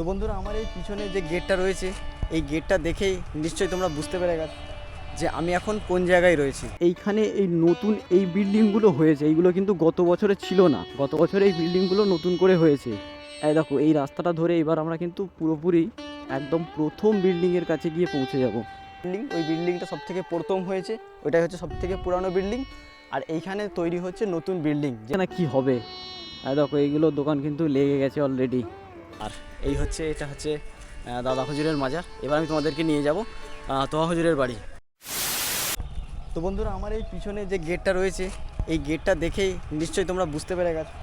তো বন্ধুরা আমার এই পিছনে যে গেটটা রয়েছে এই গেটটা দেখেই নিশ্চয়ই তোমরা বুঝতে পেরে গেছো যে আমি এখন কোন জায়গায় রয়েছি। এইখানে এই নতুন এই বিল্ডিংগুলো হয়েছে এইগুলো কিন্তু গত বছরে ছিল না। গত বছরে এই বিল্ডিংগুলো নতুন করে হয়েছে। এই দেখো এই রাস্তাটা ধরে এবার আমরা কিন্তু পুরোপুরি একদম প্রথম বিল্ডিংয়ের কাছে গিয়ে পৌঁছে যাব। বিল্ডিং ওই বিল্ডিংটা সব থেকে প্রথম হয়েছে ওইটাই হচ্ছে সব থেকে পুরানো বিল্ডিং। আর এইখানে তৈরি হচ্ছে নতুন বিল্ডিং। যে না কি হবে? এই দেখো এইগুলো দোকান কিন্তু লেগে গেছে অলরেডি আর এই হচ্ছে, এটা হচ্ছে দাদা হুজুরের মাজার। এবার আমি তোমাদেরকে নিয়ে যাব তোহা হুজুরের বাড়ি। তো বন্ধুরা, আমার এই পিছনে যে গেটটা রয়েছে, এই গেটটা দেখেই নিশ্চয়ই তোমরা বুঝতে পেরে গেছো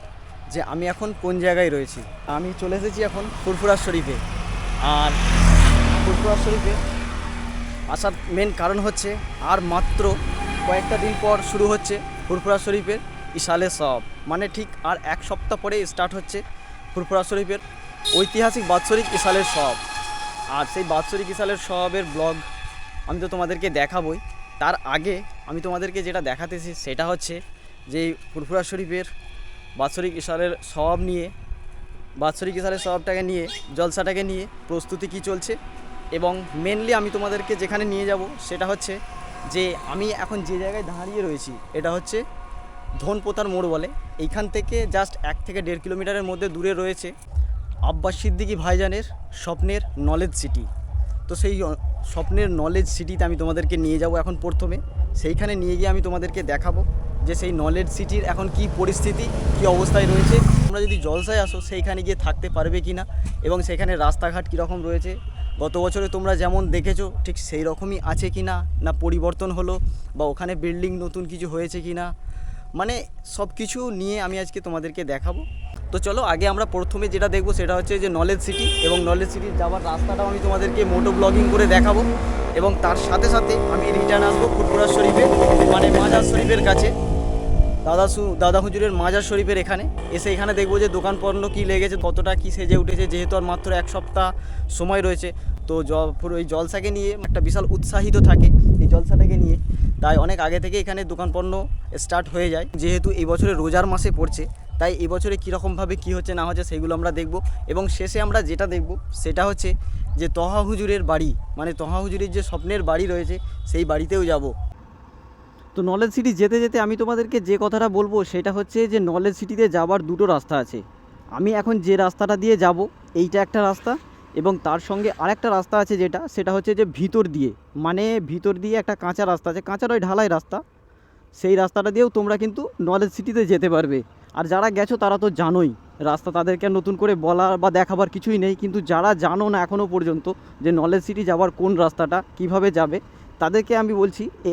যে আমি এখন কোন জায়গায় রয়েছি। আমি চলে এসেছি এখন ফুরফুরা শরীফে। আর ফুরফুরা শরীফে আসার মেন কারণ হচ্ছে, আর মাত্র কয়েকটা দিন পর শুরু হচ্ছে ফুরফুরা শরীফের ইশালে সব। মানে ঠিক আর এক সপ্তাহ পরে স্টার্ট হচ্ছে ফুরফুরা শরীফের ঐতিহাসিক বাৎসরিক ইশালের সব। আর সেই বাৎসরিক ইশালের সবের ব্লগ আমি তো তোমাদেরকে দেখাবই। তার আগে আমি তোমাদেরকে যেটা দেখাতেছি সেটা হচ্ছে যে ফুরফুরা শরীফের বাৎসরিক ইশালের সব নিয়ে, বাৎসরিক ইশালের সবটাকে নিয়ে, জলসাটাকে নিয়ে প্রস্তুতি কি চলছে এবং মেনলি আমি তোমাদেরকে যেখানে নিয়ে যাব সেটা হচ্ছে যে আমি এখন যে জায়গায় দাঁড়িয়ে রয়েছি এটা হচ্ছে ধনপোতার মোড় বলে। এইখান থেকে জাস্ট এক থেকে দেড় কিলোমিটারের মধ্যে দূরে রয়েছে। আব্বাস সিদ্দিকি ভাইজানের স্বপ্নের নলেজ সিটি তো সেই স্বপ্নের নলেজ সিটিতে আমি তোমাদেরকে নিয়ে যাব এখন প্রথমে। সেইখানে নিয়ে গিয়ে আমি তোমাদেরকে দেখাবো যে সেই নলেজ সিটির এখন কি পরিস্থিতি, কি অবস্থায় রয়েছে। তোমরা যদি জলসায় আসো, সেইখানে গিয়ে থাকতে পারবে কি না এবং সেখানে রাস্তাঘাট কীরকম রয়েছে। গত বছরে তোমরা যেমন দেখেছ, ঠিক সেই রকমই আছে কি না না পরিবর্তন হলো বা ওখানে বিল্ডিং নতুন কিছু হয়েছে কি না মানে সব কিছু নিয়ে আমি আজকে তোমাদেরকে দেখাবো। তো চলো, আগে আমরা প্রথমে যেটা দেখব সেটা হচ্ছে যে নলেজ সিটি এবং নলেজ সিটির যাওয়ার রাস্তাটাও আমি তোমাদেরকে মোটো ব্লগিং করে দেখাবো। এবং তার সাথে সাথে আমি রিটার্ন আসব ফুরফুরা শরীফে মানে মাজার শরীফের কাছে। দাদা দাদা হুজুরের মাজার শরীফের এখানে। এসে এখানে দেখব যে দোকান পণ্য কী লেগেছে, কতটা কী সেজে উঠেছে, যেহেতু আর মাত্র এক সপ্তাহ সময় রয়েছে। তো পুরো এই জলসাকে নিয়ে একটা বিশাল উৎসাহিত থাকে এই জলসাটাকে নিয়ে। তাই অনেক আগে থেকে এখানে দোকান পণ্য স্টার্ট হয়ে যায়। যেহেতু এই বছরে রোজার মাসে পড়ছে তাই এবছরে কীরকমভাবে কী হচ্ছে না হচ্ছে সেইগুলো আমরা দেখব। এবং শেষে আমরা যেটা দেখব সেটা হচ্ছে যে তহা হুজুরের বাড়ি মানে তহা হুজুরের যে স্বপ্নের বাড়ি রয়েছে সেই বাড়িতেও যাব। তো নলেজ সিটি যেতে যেতে আমি তোমাদেরকে যে কথাটা বলব সেটা হচ্ছে যে নলেজ সিটিতে যাবার দুটো রাস্তা আছে। আমি এখন যে রাস্তাটা দিয়ে যাব এইটা একটা রাস্তা এবং তার সঙ্গে আরেকটা রাস্তা আছে যেটা, সেটা হচ্ছে যে ভিতর দিয়ে মানে ভিতর দিয়ে একটা কাঁচা রাস্তা আছে কাঁচা নয় ঢালাই রাস্তা। সেই রাস্তাটা দিয়েও তোমরা কিন্তু নলেজ সিটিতে যেতে পারবে। আর যারা গেছো তারা তো জানোই, রাস্তা তাদেরকে নতুন করে বলার বা দেখাবার কিছুই নেই, কিন্তু যারা জানো না এখনও পর্যন্ত যে নলেজ সিটি যাওয়ার কোন রাস্তাটা, কীভাবে যাবে, তাদেরকে আমি বলছি, এ,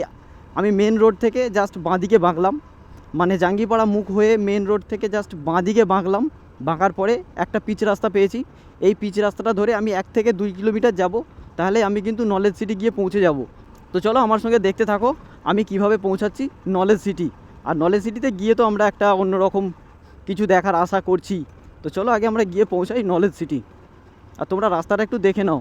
আমি মেন রোড থেকে জাস্ট বাঁদিকে বাঁকলাম মানে জাঙ্গিপাড়া মুখ হয়ে মেন রোড থেকে জাস্ট বাঁদিকে বাঁকলাম, বাঁকার পরে একটা পিচ রাস্তা পেয়েছি, এই পিচ রাস্তাটা ধরে আমি এক থেকে দুই কিলোমিটার যাব, তাহলে আমি কিন্তু নলেজ সিটি গিয়ে পৌঁছে যাব। তো চলো আমার সঙ্গে দেখতে থাকো, আমি কীভাবে পৌঁছাচ্ছি নলেজ সিটি। আর নলেজ সিটিতে গিয়ে তো আমরা একটা অন্যরকম কিছু দেখার আশা করছি। তো চলো আগে আমরা গিয়ে পৌঁছাই নলেজ সিটি আর তোমরা রাস্তাটা একটু দেখে নাও।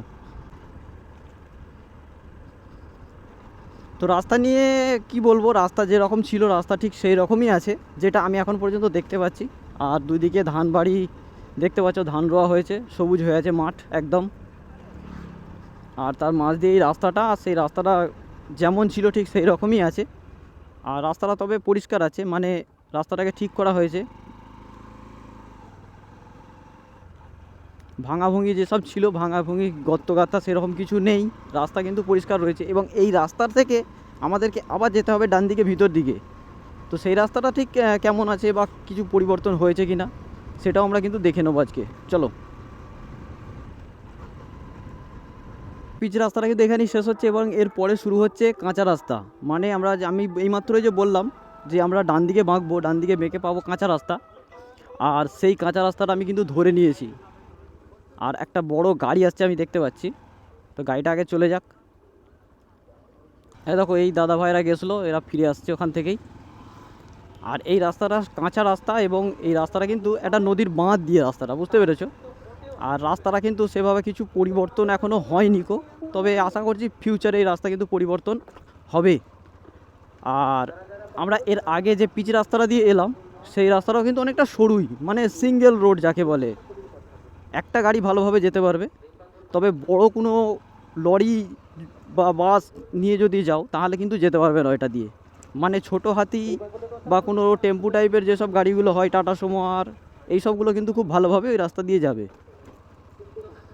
তো রাস্তা নিয়ে কি বলব, রাস্তা যেরকম ছিল, রাস্তা ঠিক সেই রকমই আছে, যেটা আমি এখন পর্যন্ত দেখতে পাচ্ছি। আর দুই দিকে ধান বাড়ি দেখতে পাচ্ছ, ধান রোয়া হয়েছে, সবুজ হয়ে আছে মাঠ একদম। আর তার মাঝ দিয়ে এই রাস্তাটা, আর সেই রাস্তাটা যেমন ছিল ঠিক সেই রকমই আছে। আর রাস্তাটা তবে পরিষ্কার আছে মানে রাস্তাটাকে ঠিক করা হয়েছে। ভাঙাভুঙি যেসব ছিল ভাঙাভুঙি গর্তগাথা সেরকম কিছু নেই। রাস্তা কিন্তু পরিষ্কার রয়েছে এবং এই রাস্তার থেকে আমাদেরকে আবার যেতে হবে ডান দিকে, ভিতর দিকে। তো সেই রাস্তাটা ঠিক কেমন আছে বা কিছু পরিবর্তন হয়েছে কি না সেটাও আমরা কিন্তু দেখে নেব আজকে। চলো। পিচ রাস্তাটা কিন্তু এখানেই শেষ হচ্ছে এবং এরপরে শুরু হচ্ছে কাঁচা রাস্তা। মানে আমরা আমি এইমাত্রই যে বললাম যে আমরা ডান দিকে বাঁকবো, ডান দিকে বেঁকে পাবো কাঁচা রাস্তা। আর সেই কাঁচা রাস্তাটা আমি কিন্তু ধরে নিয়েছি। আর একটা বড় গাড়ি আসছে আমি দেখতে পাচ্ছি। তো গাড়িটা আগে চলে যাক। হ্যাঁ দেখো, এই দাদা ভাইরা গেছিল, এরা ফিরে আসছে ওখান থেকেই। আর এই রাস্তাটা কাঁচা রাস্তা এবং এই রাস্তাটা কিন্তু একটা নদীর বাঁধ দিয়ে রাস্তাটা, বুঝতে পেরেছ? আর রাস্তাটা কিন্তু সেভাবে কিছু পরিবর্তন এখনও হয়নি কো তবে আশা করছি ফিউচারে এই রাস্তা কিন্তু পরিবর্তন হবে। আর আমরা এর আগে যে পিচ রাস্তাটা দিয়ে এলাম, সেই রাস্তাটাও কিন্তু অনেকটা সরুই মানে সিঙ্গেল রোড যাকে বলে। একটা গাড়ি ভালোভাবে যেতে পারবে। তবে বড় কোনো লরি বা বাস নিয়ে যদি যাও, তাহলে কিন্তু যেতে পারবে না এটা দিয়ে। মানে ছোট হাতি বা কোনো টেম্পু টাইপের যেসব গাড়িগুলো হয়, টাটা সুমো আর এই সবগুলো কিন্তু খুব ভালোভাবে ওই রাস্তা দিয়ে যাবে।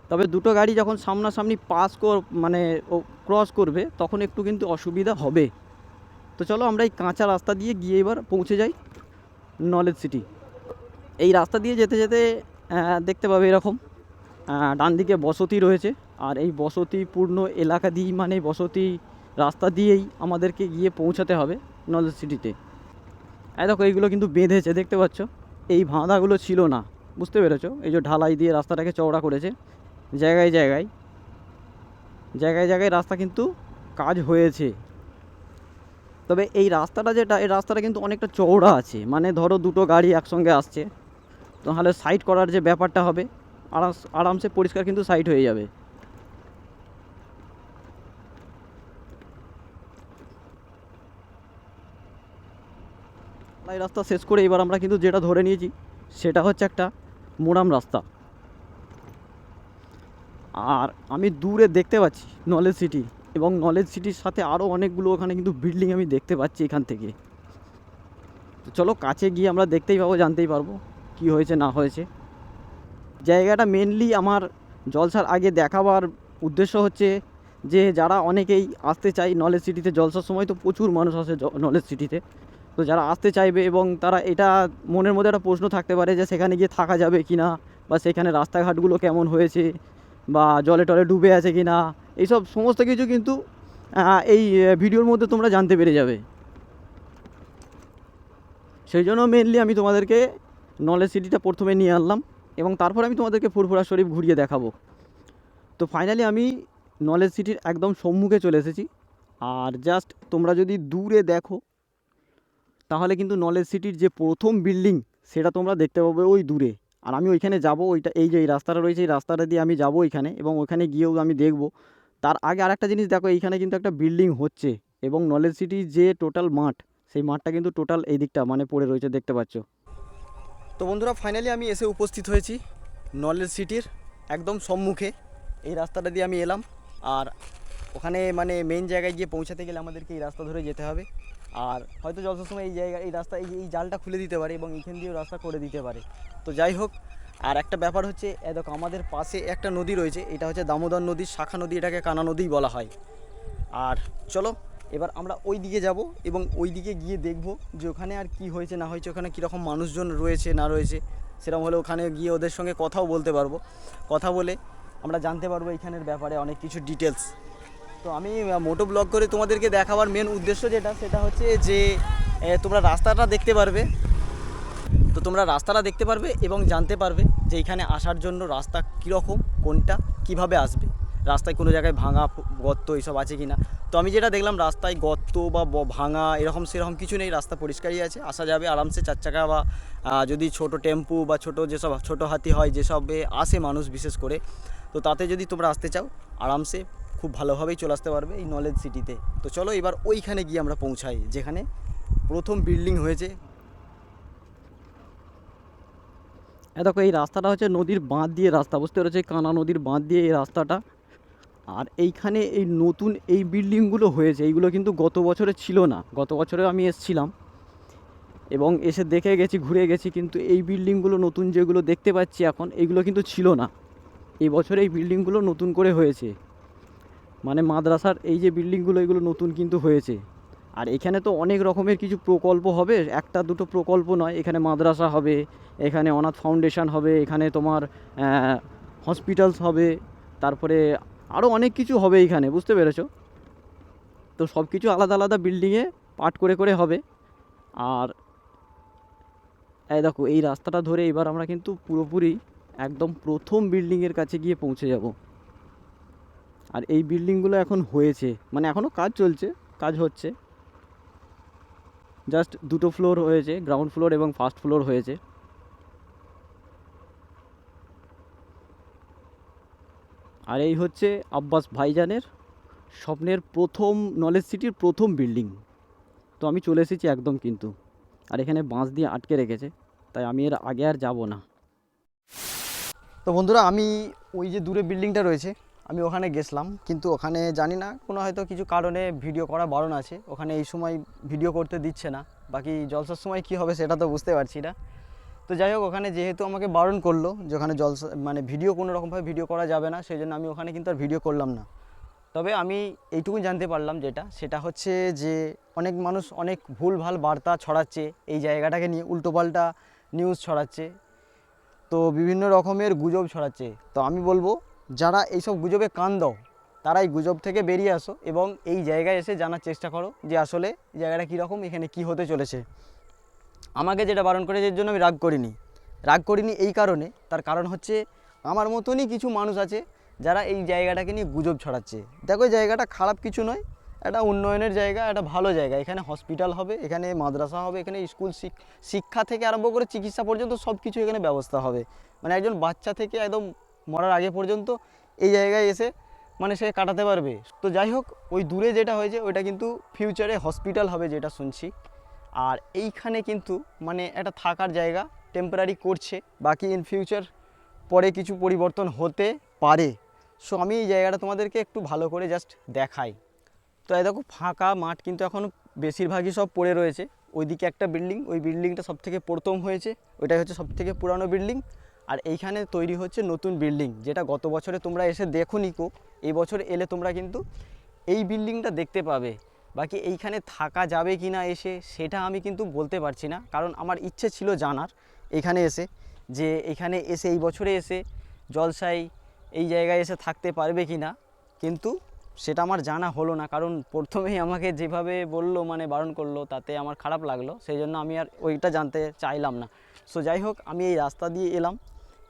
তবে দুটো গাড়ি যখন সামনাসামনি পাস কর মানে ও ক্রস করবে, তখন একটু কিন্তু অসুবিধা হবে। তো চলো আমরা এই কাঁচা রাস্তা দিয়ে গিয়ে এবার পৌঁছে যাই নলেজ সিটি। এই রাস্তা দিয়ে যেতে যেতে দেখতে পাবে এরকম ডান দিকে বসতি রয়েছে। আর এই বসতিপূর্ণ এলাকা দিয়েই মানে বসতি রাস্তা দিয়েই আমাদেরকে গিয়ে পৌঁছাতে হবে নলেজ সিটিতে। এই দেখো, এইগুলো কিন্তু বেঁধেছে, দেখতে পাচ্ছ? এই ভাঁধাগুলো ছিল না, বুঝতে পেরেছ? এই যে ঢালাই দিয়ে রাস্তাটাকে চওড়া করেছে। জায়গায় জায়গায় জায়গায় জায়গায় রাস্তা কিন্তু কাজ হয়েছে। তবে এই রাস্তাটা যেটা, এই রাস্তাটা কিন্তু অনেকটা চওড়া আছে। মানে ধরো দুটো গাড়ি একসঙ্গে আসছে, তাহলে সাইড করার যে ব্যাপারটা হবে, আরাম, আরামসে পরিষ্কার কিন্তু সাইড হয়ে যাবে। রাস্তা শেষ করে এবার আমরা কিন্তু যেটা ধরে নিয়েছি, সেটা হচ্ছে একটা মোরাম রাস্তা। আর আমি দূরে দেখতে পাচ্ছি নলেজ সিটি এবং নলেজ সিটির সাথে আরও অনেকগুলো ওখানে কিন্তু বিল্ডিং আমি দেখতে পাচ্ছি এখান থেকে। তো চলো কাছে গিয়ে আমরা দেখতেই পাবো, জানতেই পারব কি হয়েছে, না হয়েছে। জায়গাটা মেনলি আমার জলসার আগে দেখাবার উদ্দেশ্য হচ্ছে যে যারা অনেকেই আসতে চাই নলেজ সিটিতে, জলসার সময় তো প্রচুর মানুষ আসে নলেজ সিটিতে। তো যারা আসতে চাইবে এবং তারা এটা মনের মধ্যে একটা প্রশ্ন থাকতে পারে যে সেখানে গিয়ে থাকা যাবে কি না বা সেখানে রাস্তাঘাটগুলো কেমন হয়েছে বা জলে টলে ডুবে আছে কি না এইসব সমস্ত কিছু কিন্তু এই ভিডিওর মধ্যে তোমরা জানতে পেরে যাবে। সেই জন্য মেনলি আমি তোমাদেরকে নলেজ সিটিটা প্রথমে নিয়ে আনলাম এবং তারপর আমি তোমাদেরকে ফুরফুরা শরীফ ঘুরিয়ে দেখাবো। তো ফাইনালি আমি নলেজ সিটির একদম সম্মুখে চলে এসেছি। আর জাস্ট তোমরা যদি দূরে দেখো, তাহলে কিন্তু নলেজ সিটির যে প্রথম বিল্ডিং সেটা তোমরা দেখতে পাবে ওই দূরে। আর আমি ওইখানে যাব, ওইটা, এই যে, এই রাস্তাটা রয়েছে, এই রাস্তাটা দিয়ে আমি যাব ওইখানে এবং ওইখানে গিয়েও আমি দেখব। তার আগে আরেকটা জিনিস দেখো, এইখানে কিন্তু একটা বিল্ডিং হচ্ছে এবং নলেজ সিটির যে টোটাল মাঠ, সেই মাঠটা কিন্তু টোটাল এই দিকটা মানে পড়ে রয়েছে, দেখতে পাচ্ছ। তো বন্ধুরা ফাইনালি আমি এসে উপস্থিত হয়েছি নলেজ সিটির একদম সম্মুখে। এই রাস্তাটা দিয়ে আমি এলাম, আর ওখানে মানে মেন জায়গায় গিয়ে পৌঁছাতে গেলে আমাদেরকে এই রাস্তা ধরে যেতে হবে। আর হয়তো যত সময় এই জায়গা এই রাস্তা এই জালটা খুলে দিতে পারে এবং এইখান দিয়েও রাস্তা করে দিতে পারে। তো যাই হোক, আর একটা ব্যাপার হচ্ছে দেখো আমাদের পাশে একটা নদী রয়েছে, এটা হচ্ছে দামোদর নদীর শাখা নদী এটাকে কানা নদীই বলা হয়। আর চলো, এবার আমরা ওই দিকে যাব এবং ওই দিকে গিয়ে দেখব যে ওখানে আর কি হয়েছে, না হয়েছে, ওখানে কীরকম মানুষজন রয়েছে, না রয়েছে। সেরকম হলে ওখানে গিয়ে ওদের সঙ্গে কথাও বলতে পারব। কথা বলে আমরা জানতে পারব এখানের ব্যাপারে অনেক কিছু ডিটেলস তো আমি মোটো ব্লগ করে তোমাদেরকে দেখাবার মেন উদ্দেশ্য যেটা, সেটা হচ্ছে যে তোমরা রাস্তাটা দেখতে পারবে। তো তোমরা রাস্তাটা দেখতে পারবে এবং জানতে পারবে যে এখানে আসার জন্য রাস্তা কীরকম, কোনটা, কীভাবে আসবে। রাস্তায় কোনো জায়গায় ভাঙা গর্ত এইসব আছে কি না তো আমি যেটা দেখলাম, রাস্তায় গর্ত বা ভাঙা এরকম সেরকম কিছু নেই, রাস্তা পরিষ্কারই আছে। আসা যাবে আরামসে চার চাকা বা যদি ছোট টেম্পু বা ছোট যেসব, ছোট হাতি হয়, যেসবে আসে মানুষ বিশেষ করে, তো তাতে যদি তোমরা আসতে চাও, আরামসে খুব ভালোভাবেই চলে আসতে পারবে এই নলেজ সিটিতে তো চলো এবার ওইখানে গিয়ে আমরা পৌঁছাই, যেখানে প্রথম বিল্ডিং হয়েছে। দেখো, এই রাস্তাটা হচ্ছে নদীর বাঁধ দিয়ে রাস্তা, বুঝতে পেরেছ? কানা নদীর বাঁধ দিয়ে এই রাস্তাটা। আর এইখানে এই নতুন এই বিল্ডিংগুলো হয়েছে, এইগুলো কিন্তু গত বছরে ছিল না। গত বছরে আমি এসেছিলাম। এবং এসে দেখে গেছি, ঘুরে গেছি, কিন্তু এই বিল্ডিংগুলো নতুন যেগুলো দেখতে পাচ্ছি এখন এইগুলো কিন্তু ছিল না। এই বছরে এই বিল্ডিংগুলো নতুন করে হয়েছে। মানে মাদ্রাসার এই যে বিল্ডিংগুলো এগুলো নতুন কিন্তু হয়েছে। আর এখানে তো অনেক রকমের কিছু প্রকল্প হবে, একটা দুটো প্রকল্প নয়, এখানে মাদ্রাসা হবে, এখানে অনাথ ফাউন্ডেশন হবে, এখানে তোমার হসপিটালস হবে, তারপরে আরও অনেক কিছু হবে এখানে, বুঝতে পেরেছ? তো সব কিছু আলাদা আলাদা বিল্ডিংয়ে পার্ট করে করে হবে। আর এই দেখো, এই রাস্তাটা ধরে এবার আমরা কিন্তু পুরোপুরি একদম প্রথম বিল্ডিংয়ের কাছে গিয়ে পৌঁছে যাব। আর এই বিল্ডিংগুলো এখন হয়েছে মানে এখনও কাজ চলছে, কাজ হচ্ছে। জাস্ট দুটো ফ্লোর হয়েছে গ্রাউন্ড ফ্লোর এবং ফার্স্ট ফ্লোর হয়েছে। আর এই হচ্ছে আব্বাস ভাইজানের স্বপ্নের প্রথম নলেজ সিটির প্রথম বিল্ডিং তো আমি চলে এসেছি একদম কিন্তু, আর এখানে বাঁশ দিয়ে আটকে রেখেছে, তাই আমি এর আগে আর যাব না। তো বন্ধুরা, আমি ওই যে দূরে বিল্ডিংটা রয়েছে আমি ওখানে গেছিলাম, কিন্তু ওখানে জানি না, কোনো হয়তো কিছু কারণে ভিডিও করা বারণ আছে। ওখানে এই সময় ভিডিও করতে দিচ্ছে না। বাকি জলসার সময় কি হবে সেটা তো বুঝতে পারছি না। তো যাই হোক, ওখানে যেহেতু আমাকে বারণ করল যে ওখানে জলসা মানে ভিডিও কোনো রকমভাবে ভিডিও করা যাবে না, সেই জন্য আমি ওখানে কিন্তু আর ভিডিও করলাম না। তবে আমি এইটুকু জানতে পারলাম যেটা, সেটা হচ্ছে যে অনেক মানুষ অনেক ভুলভাল বার্তা ছড়াচ্ছে, এই জায়গাটাকে নিয়ে উল্টোপাল্টা নিউজ ছড়াচ্ছে। তো বিভিন্ন রকমের গুজব ছড়াচ্ছে। তো আমি বলব যারা এইসব গুজবে কান দাও তারা এই গুজব থেকে বেরিয়ে আসো এবং এই জায়গায় এসে জানার চেষ্টা করো যে আসলে জায়গাটা কীরকম, এখানে কি হতে চলেছে। আমাকে যেটা বারণ করেছে এর জন্য আমি রাগ করিনি। রাগ করিনি এই কারণে, তার কারণ হচ্ছে আমার মতনই কিছু মানুষ আছে যারা এই জায়গাটাকে নিয়ে গুজব ছড়াচ্ছে। দেখো জায়গাটা খারাপ কিছু নয়, একটা উন্নয়নের জায়গা, একটা ভালো জায়গা। এখানে হসপিটাল হবে, এখানে মাদ্রাসা হবে, এখানে স্কুল শিক- শিক্ষা থেকে আরম্ভ করে চিকিৎসা পর্যন্ত সব কিছু এখানে ব্যবস্থা হবে। মানে একজন বাচ্চা থেকে একদম মরার আগে পর্যন্ত এই জায়গায় এসে মানে সে কাটাতে পারবে। তো যাই হোক, ওই দূরে যেটা হয়েছে, ওইটা কিন্তু ফিউচারে হসপিটাল হবে যেটা শুনছি। আর এইখানে কিন্তু মানে একটা থাকার জায়গা টেম্পোরারি করছে। বাকি ইন ফিউচার পরে কিছু পরিবর্তন হতে পারে। সো আমি এই জায়গাটা তোমাদেরকে একটু ভালো করে জাস্ট দেখাই। তো এই দেখো, ফাঁকা মাঠ কিন্তু এখন বেশিরভাগই সব পড়ে রয়েছে। ওইদিকে একটা বিল্ডিং ওই বিল্ডিংটা সব থেকে প্রথম হয়েছে। ওইটাই হচ্ছে সব থেকে পুরানো বিল্ডিং আর এইখানে তৈরি হচ্ছে নতুন বিল্ডিং যেটা গত বছরে তোমরা এসে দেখো নিকো এই বছর এলে তোমরা কিন্তু এই বিল্ডিংটা দেখতে পাবে। বাকি এইখানে থাকা যাবে কি না এসে, সেটা আমি কিন্তু বলতে পারছি না, কারণ আমার ইচ্ছে ছিল জানার এখানে এসে, যে এখানে এসে এই বছরে এসে জলসাই এই জায়গায় এসে থাকতে পারবে কি না কিন্তু সেটা আমার জানা হলো না, কারণ প্রথমেই আমাকে যেভাবে বলল মানে বারণ করল, তাতে আমার খারাপ লাগল, সেই জন্য আমি আর ওইটা জানতে চাইলাম না। সো যাই হোক, আমি এই রাস্তা দিয়ে এলাম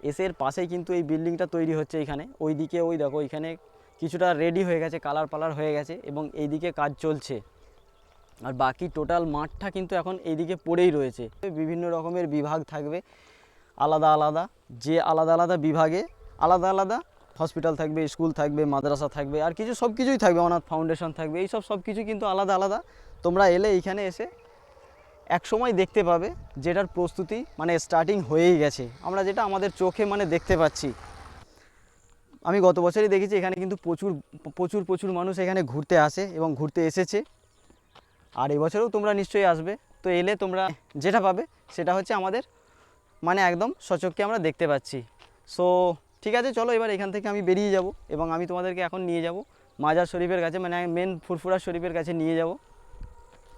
এসে এর পাশেই কিন্তু এই বিল্ডিংটা তৈরি হচ্ছে এখানে। ওইদিকে ওই দেখো ওইখানে কিছুটা রেডি হয়ে গেছে কালার পালার হয়ে গেছে এবং এইদিকে কাজ চলছে। আর বাকি টোটাল মাঠটা কিন্তু এখন এইদিকে পড়েই রয়েছে। বিভিন্ন রকমের বিভাগ থাকবে, আলাদা আলাদা, যে আলাদা আলাদা বিভাগে আলাদা আলাদা হসপিটাল থাকবে স্কুল থাকবে, মাদ্রাসা থাকবে, আর কিছু সব কিছুই থাকবে, অনাথ ফাউন্ডেশন থাকবে, এইসব সব কিছু কিন্তু আলাদা আলাদা। তোমরা এলে এইখানে এসে এক সময় দেখতে পাবে যেটার প্রস্তুতি মানে স্টার্টিং হয়েই গেছে। আমরা যেটা আমাদের চোখে মানে দেখতে পাচ্ছি। আমি গত বছরই দেখেছি এখানে কিন্তু প্রচুর প্রচুর প্রচুর মানুষ এখানে ঘুরতে আসে এবং ঘুরতে এসেছে। আর এবছরেও তোমরা নিশ্চয়ই আসবে। তো এলে তোমরা যেটা পাবে সেটা হচ্ছে আমাদের মানে একদম সচক্ষে আমরা দেখতে পাচ্ছি। সো ঠিক আছে, চলো এবার এখান থেকে আমি বেরিয়ে যাব এবং আমি তোমাদেরকে এখন নিয়ে যাব। মাজার শরীফের কাছে মানে মেন ফুরফুরা শরীফের কাছে নিয়ে যাব।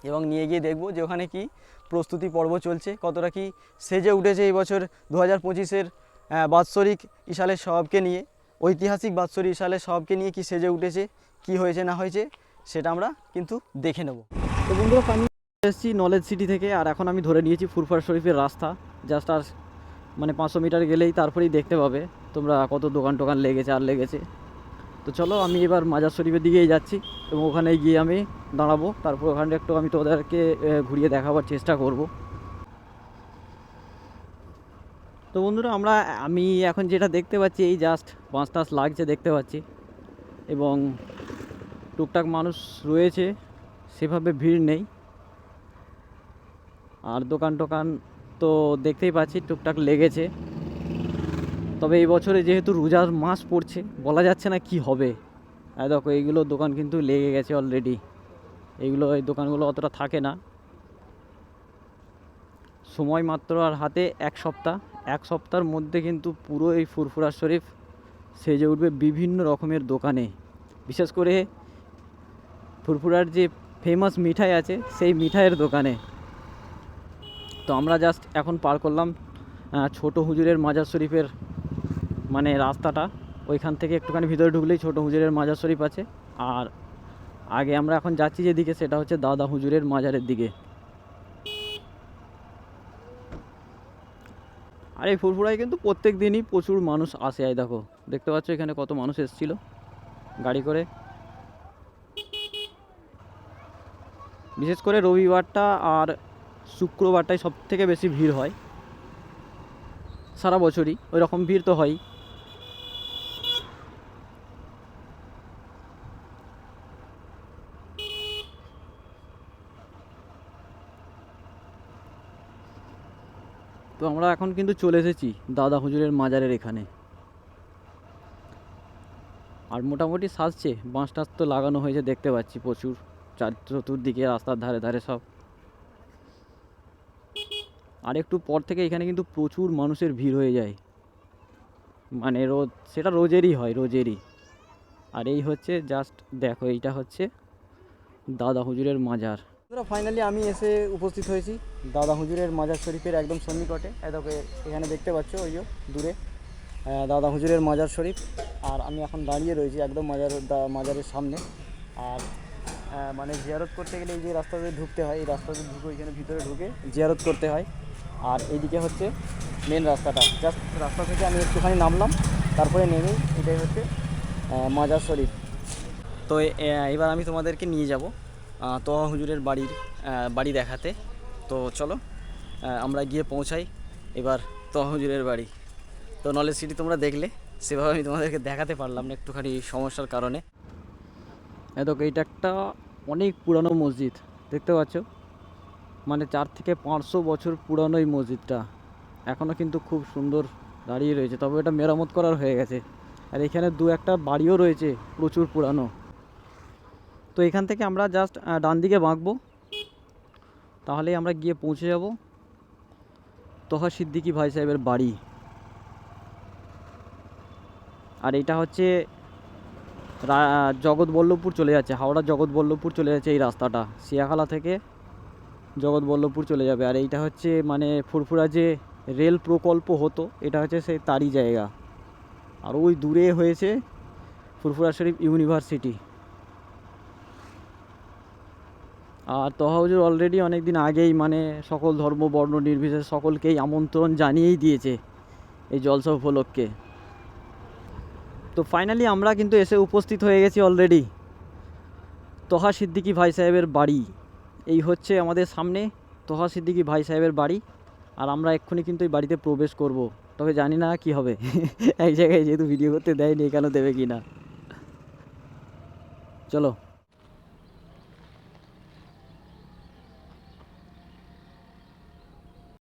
এবং নিয়ে গিয়ে দেখব যে ওখানে কি প্রস্তুতি পর্ব চলছে, কতটা কি সেজে উঠেছে এই বছর দু হাজার পঁচিশের বাৎসরিক ইশালের সবকে নিয়ে, ঐতিহাসিক বাৎসরিক ইশালের সবকে নিয়ে কি সেজে উঠেছে, কি হয়েছে না হয়েছে, সেটা আমরা কিন্তু দেখে নেব। তো বন্ধুরা আমি এসেছি নলেজ সিটি থেকে, আর এখন আমি ধরে নিয়েছি ফুরফার শরীফের রাস্তা জাস্ট আর মানে পাঁচশো মিটার গেলেই তারপরেই দেখতে পাবে তোমরা কত দোকান টোকান লেগেছে, আর লেগেছে। তো চলো আমি এবার মাজার শরীফের দিকেই যাচ্ছি এবং ওখানে গিয়ে আমি দাঁড়াবো। তারপর ওখানে একটু আমি তোদেরকে ঘুরিয়ে দেখাবার চেষ্টা করব। তো বন্ধুরা, আমরা, আমি এখন যেটা দেখতে পাচ্ছি, এই জাস্ট পাঁচ টাস লাগছে দেখতে পাচ্ছি। এবং টুকটাক মানুষ রয়েছে, সেভাবে ভিড় নেই। আর দোকান টোকান তো দেখতেই পাচ্ছি, টুকটাক লেগেছে। তবে এই বছরে যেহেতু রোজার মাস পড়ছে, বলা যাচ্ছে না কি হবে। আর দেখো, এইগুলো দোকান কিন্তু লেগে গেছে অলরেডি এইগুলো, এই দোকানগুলো অতটা থাকে না। সময় মাত্র আর হাতে এক সপ্তাহ। এক সপ্তাহের মধ্যে কিন্তু পুরো এই ফুরফুরা শরীফ সেজে উঠবে বিভিন্ন রকমের দোকানে। বিশেষ করে ফুরফুরার যে ফেমাস মিঠাই আছে, সেই মিঠাইয়ের দোকানে। তো আমরা জাস্ট এখন পার করলাম ছোট হুজুরের মাজার শরীফের মানে রাস্তাটা, ওইখান থেকে একটুখানি ভিতরে ঢুকলেই ছোট হুজুরের মাজার শরীফ আছে। আর আগে আমরা এখন যাচ্ছি যেদিকে, সেটা হচ্ছে দাদা হুজুরের মাজারের দিকে। আর এই ফুরফুরায় কিন্তু প্রত্যেক দিনই প্রচুর মানুষ আসে আয় দেখো। দেখতে পাচ্ছ এখানে কত মানুষ এসেছিল গাড়ি করে। বিশেষ করে রবিবারটা আর শুক্রবারটাই সব থেকে বেশি ভিড় হয়। সারা বছরই, ওই রকম ভিড় তো হয় তো আমরা এখন কিন্তু চলে এসেছি দাদা হুজুরের মাজারের এখানে। আর মোটামুটি সাজছে, বাঁশ টাস তো লাগানো হয়েছে, দেখতে পাচ্ছি প্রচুর। চার চতুর্দিকে রাস্তার ধারে ধারে সব। আর একটু পর থেকে এখানে কিন্তু প্রচুর মানুষের ভিড় হয়ে যায়। মানে রোজ, সেটা রোজেরই হয়, রোজেরই। আর এই হচ্ছে জাস্ট দেখো, এইটা হচ্ছে দাদা হুজুরের মাজার। ফাইনালি আমি এসে উপস্থিত হয়েছি। দাদা হুজুরের মাজার শরীফের একদম সন্নিকটে। এদকে এখানে দেখতে পাচ্ছ, ওই দূরে দাদা হুজুরের মাজার শরীফ। আর আমি এখন দাঁড়িয়ে রয়েছি একদম মাজার মাজারের সামনে। আর মানে জিয়ারত করতে গেলে এই যে রাস্তা দিয়ে ঢুকতে হয়, এই রাস্তা দিয়ে ঢুকে এখানে ভিতরে ঢুকে জিয়ারত করতে হয়। আর এইদিকে হচ্ছে মেন রাস্তাটা। জাস্ট রাস্তা থেকে আমি একটুখানি নামলাম, তারপরে নেমেই এটাই হচ্ছে মাজার শরীফ। তো এবার আমি তোমাদেরকে নিয়ে যাব। তোহা হুজুরের বাড়ির বাড়ি দেখাতে। তো চলো আমরা গিয়ে পৌঁছাই। এবার তোহা হুজুরের বাড়ি। তো নলেজ সিটি তোমরা দেখলে, সেভাবে আমি তোমাদেরকে দেখাতে পারলাম না একটুখানি সমস্যার কারণে। এত এইটা একটা অনেক পুরানো মসজিদ, দেখতে পাচ্ছ? মানে চার থেকে পাঁচশো বছর পুরানো এই মসজিদটা। এখনও কিন্তু খুব সুন্দর দাঁড়িয়ে রয়েছে, তবে এটা মেরামত করার হয়ে গেছে। আর এখানে দু একটা বাড়িও রয়েছে, প্রচুর পুরানো। তো এখান থেকে আমরা জাস্ট ডান দিকে বাঁকবো। তাহলে আমরা গিয়ে পৌঁছে যাব। তোহা সিদ্দিকি ভাই সাহেবের বাড়ি। আর এটা হচ্ছে জগৎবল্লভপুর চলে যাচ্ছে। হাওড়া জগৎবল্লভপুর চলে যাচ্ছে এই রাস্তাটা। সিয়াখালা থেকে জগৎবল্লভপুর চলে যাবে। আর এইটা হচ্ছে মানে ফুরফুরা যে রেল প্রকল্প হতো, এটা হচ্ছে সেই তারই জায়গা। আর ওই দূরে হয়েছে ফুরফুরা শরীফ ইউনিভার্সিটি। আর তহাউজুর অলরেডি অনেক দিন আগেই মানে সকল ধর্ম, বর্ণ, নির্বিশেষে সকলকেই আমন্ত্রণ জানিয়েই দিয়েছে এই জলসা উপলক্ষে। তো ফাইনালি আমরা কিন্তু এসে উপস্থিত হয়ে গেছি অলরেডি তোহা সিদ্দিকী ভাই সাহেবের বাড়ি। এই হচ্ছে আমাদের সামনে তোহা সিদ্দিকী ভাই সাহেবের বাড়ি। আর আমরা এক্ষুনি কিন্তু এই বাড়িতে প্রবেশ করব। তবে জানি না কি হবে। এক জায়গায় যেহেতু ভিডিও করতে দেয়নি কেন দেবে কি না চলো।